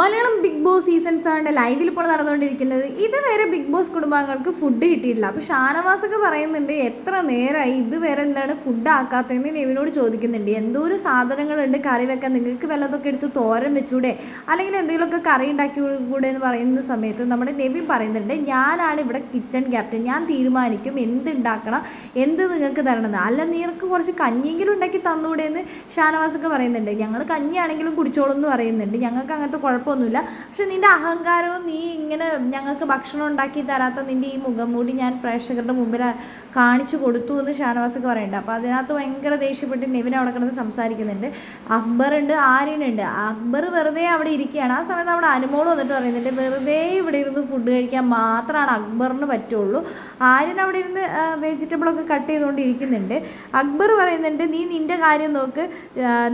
Malayalam big boss season ആണ് ലൈവിൽ ഇപ്പോൾ നടന്നുകൊണ്ടിരിക്കുന്നത്. ഇതുവരെ ബിഗ് ബോസ് കുടുംബാംഗങ്ങൾക്ക് ഫുഡ് കിട്ടിയിട്ടില്ല. അപ്പോൾ ഷാനവാസൊക്കെ പറയുന്നുണ്ട് എത്ര നേരമായി ഇതുവരെ എന്താണ് ഫുഡ് ആക്കാത്തതെന്ന് നെവിനോട് ചോദിക്കുന്നുണ്ട്. എന്തോ ഒരു സാധനങ്ങളുണ്ട് കറി വെക്കാൻ? നിങ്ങൾക്ക് വല്ലതൊക്കെ എടുത്ത് തോരൻ വെച്ചൂടെ? അല്ലെങ്കിൽ എന്തെങ്കിലുമൊക്കെ കറി ഉണ്ടാക്കി കൂടെ എന്ന് പറയുന്ന സമയത്ത് നമ്മുടെ നെവിൻ പറയുന്നുണ്ട് ഞാനാണ് ഇവിടെ കിച്ചൺ ക്യാപ്റ്റൻ ഞാൻ തീരുമാനിക്കും എന്ത് ഉണ്ടാക്കണം എന്ത് നിങ്ങൾക്ക് തരണമെന്ന്. അല്ല നിങ്ങൾക്ക് കുറച്ച് കഞ്ഞിയെങ്കിലും ഉണ്ടാക്കി തന്നൂടെ എന്ന് ഷാനവാസ് ഒക്കെ പറയുന്നുണ്ട്. ഞങ്ങൾ കഞ്ഞിയാണെങ്കിലും കുടിച്ചോളൂ എന്ന് പറയുന്നുണ്ട്. ഞങ്ങൾക്ക് അങ്ങനത്തെ കുഴപ്പമൊന്നുമില്ല. പക്ഷെ നിന്റെ അഹങ്കാരവും നീ ഇങ്ങനെ ഞങ്ങൾക്ക് ഭക്ഷണം ഉണ്ടാക്കി തരാത്ത നിന്റെ ഈ മുഖംമൂടി ഞാൻ പ്രേക്ഷകരുടെ മുമ്പിൽ കാണിച്ചു കൊടുത്തു എന്ന് ഷാനവാസൊക്കെ പറയുന്നുണ്ട്. അപ്പോൾ അതിനകത്ത് ഭയങ്കര ദേഷ്യപ്പെട്ട് നെവിനെ അവിടെ കിടന്ന് സംസാരിക്കുന്നുണ്ട്. അക്ബർ ഉണ്ട് ആര്യനുണ്ട് അക്ബർ വെറുതെ അവിടെ ഇരിക്കുകയാണ്. ആ സമയത്ത് അവിടെ അനുമോൾ വന്നിട്ട് പറയുന്നുണ്ട് വെറുതെ ഇവിടെ ഇരുന്ന് ഫുഡ് കഴിക്കാൻ മാത്രമാണ് അക്ബറിന് പറ്റുള്ളൂ. ആര്യൻ അവിടെ ഇരുന്ന് വെജിറ്റബിളൊക്കെ കട്ട് ചെയ്തുകൊണ്ട് ഇരിക്കുന്നുണ്ട് അക്ബർ പറയുന്നുണ്ട് നീ നിന്റെ കാര്യം നോക്ക്.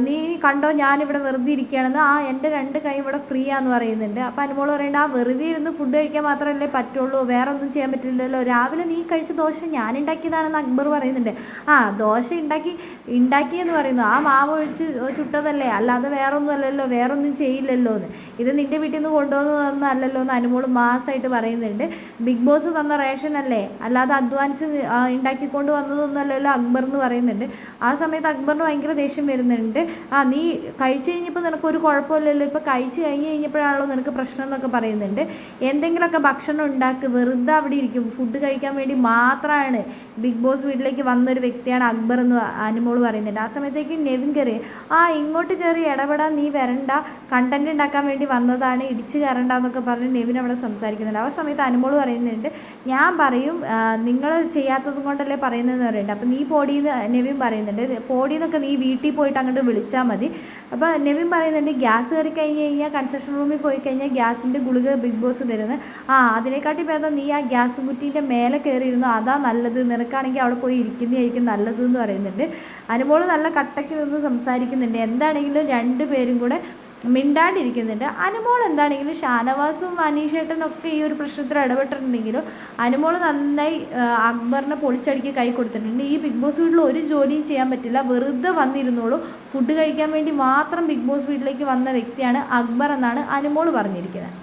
നീ കണ്ടോ ഞാനിവിടെ വെറുതെ ഇരിക്കുകയാണെന്ന്? ആ എന്റെ രണ്ട് കൈ ഇവിടെ ഫ്രീ ആന്ന് പറയുന്നുണ്ട്. അപ്പോൾ അനുമോൾ പറയുന്നുണ്ട് ആ വെറുതെ ഇരുന്ന് ഫുഡ് കഴിക്കാൻ മാത്രമല്ലേ പറ്റുള്ളൂ. വേറെ ഒന്നും ചെയ്യാൻ പറ്റില്ലല്ലോ. രാവിലെ നീ കഴിച്ച ദോശ ഞാൻ ഉണ്ടാക്കിയതാണെന്ന് അക്ബർ പറയുന്നുണ്ട്. ആ ദോശ ഉണ്ടാക്കി ഉണ്ടാക്കിയെന്ന് പറയുന്നു. ആ മാവ് ഒഴിച്ച് ചുട്ടതല്ലേ? അല്ലാതെ വേറെ ഒന്നും അല്ലല്ലോ വേറെ ഒന്നും ചെയ്യില്ലല്ലോ എന്ന് ഇത് നിന്റെ വീട്ടിൽ നിന്ന് കൊണ്ടുവന്നതൊന്നും അല്ലല്ലോ എന്ന് അനുമോൾ മാസമായിട്ട് പറയുന്നുണ്ട്. ബിഗ് ബോസ് തന്ന റേഷൻ അല്ലേ? അല്ലാതെ അധ്വാനിച്ച് ഉണ്ടാക്കിക്കൊണ്ട് വന്നതൊന്നും അല്ലല്ലോ അക്ബർ എന്ന് പറയുന്നുണ്ട്. ആ സമയത്ത് അക്ബറിന് ഭയങ്കര ദേഷ്യം വരുന്നുണ്ട്. ആ നീ കഴിച്ചു കഴിഞ്ഞപ്പോൾ നിനക്കൊരു കുഴപ്പമില്ലല്ലോ. ഇപ്പോൾ കഴിച്ചു കഴിഞ്ഞ് കഴിഞ്ഞപ്പോഴാണല്ലോ നിനക്ക് പ്രശ്നം എന്നൊക്കെ പറയുന്നുണ്ട്. എന്തെങ്കിലുമൊക്കെ ഭക്ഷണം ഉണ്ടാക്കി വെറുതെ അവിടെ ഇരിക്കും. ഫുഡ് കഴിക്കാൻ വേണ്ടി മാത്രമാണ് ബിഗ് ബോസ് വീട്ടിലേക്ക് വന്നൊരു വ്യക്തിയാണ് അക്ബർ എന്ന് അനുമോൾ പറയുന്നുണ്ട്. ആ സമയത്തേക്ക് നെവിൻ കയറി ആ ഇങ്ങോട്ട് കയറി ഇടപെടാൻ നീ വരണ്ട. കണ്ടന്റ് ഉണ്ടാക്കാൻ വേണ്ടി വന്നതാണ്. ഇടിച്ച് കയറണ്ട എന്നൊക്കെ പറഞ്ഞ് നെവിൻ അവിടെ സംസാരിക്കുന്നുണ്ട്. ആ സമയത്ത് അനുമോൾ പറയുന്നുണ്ട് ഞാൻ പറയും നിങ്ങൾ ചെയ്യാത്തതും കൊണ്ടല്ലേ പറയുന്നതെന്ന് പറയുന്നുണ്ട്. അപ്പോൾ നീ പോടിയെന്ന് നെവിൻ പറയുന്നുണ്ട്. പോടിയെന്നൊക്കെ നീ വീട്ടിൽ പോയിട്ട് അങ്ങോട്ട് വിളിച്ചാൽ മതി. അപ്പോൾ നെവിൻ പറയുന്നുണ്ട് ഗ്യാസ് കയറി കഴിഞ്ഞ് കഴിഞ്ഞാൽ കൺസ്ട്രക്ഷൻ റൂമിൽ പോയി കഴിഞ്ഞാൽ ഗ്യാസിന്റെ ഗുളിക ബിഗ് ബോസ് തരുന്നത് ആ അതിനെക്കാട്ടി ഭേദം നീ ആ ഗ്യാസ് കുറ്റീന്റെ മേലെ കയറിയിരുന്നു അതാ നല്ലത്. നിനക്കാണെങ്കിൽ അവിടെ പോയി ഇരിക്കുന്നതായിരിക്കും നല്ലത് എന്ന് പറയുന്നുണ്ട്. അനുമോൾ നല്ല കട്ടയ്ക്ക് നിന്ന് സംസാരിക്കുന്നുണ്ട്. എന്താണെങ്കിലും രണ്ട് പേരും കൂടെ മിണ്ടാണ്ടിരിക്കുന്നുണ്ട്. അനുമോൾ എന്താണെങ്കിലും ഷാനവാസും അനീഷേട്ടനും ഒക്കെ ഈ ഒരു പ്രശ്നത്തിൽ ഇടപെട്ടിട്ടുണ്ടെങ്കിലും അനുമോൾ നന്നായി അക്ബറിനെ പൊളിച്ചടിക്ക് കൈ കൊടുത്തിട്ടുണ്ട്. ഈ ബിഗ് ബോസ് വീട്ടിൽ ഒരു ജോലിയും ചെയ്യാൻ പറ്റില്ല. വെറുതെ വന്നിരുന്നോളൂ. ഫുഡ് കഴിക്കാൻ വേണ്ടി മാത്രം ബിഗ് ബോസ് വീട്ടിലേക്ക് വന്ന വ്യക്തിയാണ് അക്ബർ എന്നാണ് അനുമോൾ പറഞ്ഞിരിക്കുന്നത്.